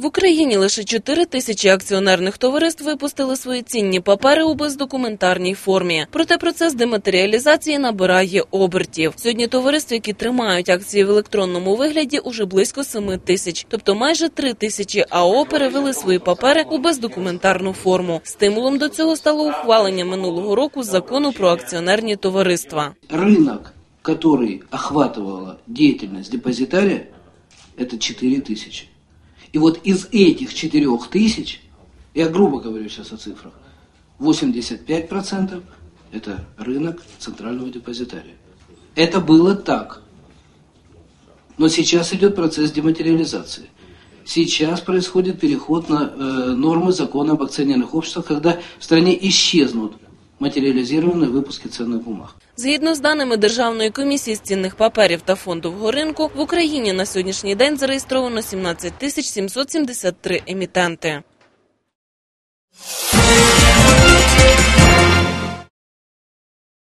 В Україні лише 4 тисячі акціонерних товариств випустили свої цінні папери у бездокументарній формі. Проте процес дематеріалізації набирає обертів. Сьогодні товариств, які тримають акції в електронному вигляді, уже близько 7 тисяч. Тобто майже 3 тисячі АО перевели свої папери у бездокументарну форму. Стимулом до цього стало ухвалення минулого року закону про акціонерні товариства. Рынок, который охватывала деятельность депозитария, это 4 тысячи. И вот из этих 4 тысяч, я грубо говорю сейчас о цифрах, 85% это рынок центрального депозитария. Это было так. Но сейчас идет процесс дематериализации. Сейчас происходит переход на э, нормы закона об акционерных обществах, когда в стране исчезнут материализированные выпуски ценных бумаг. Згідно з даними Державної комісії з цінних паперів та фондового ринку, в Україні на сьогоднішній день зареєстровано 17 тисяч 773 емітенти.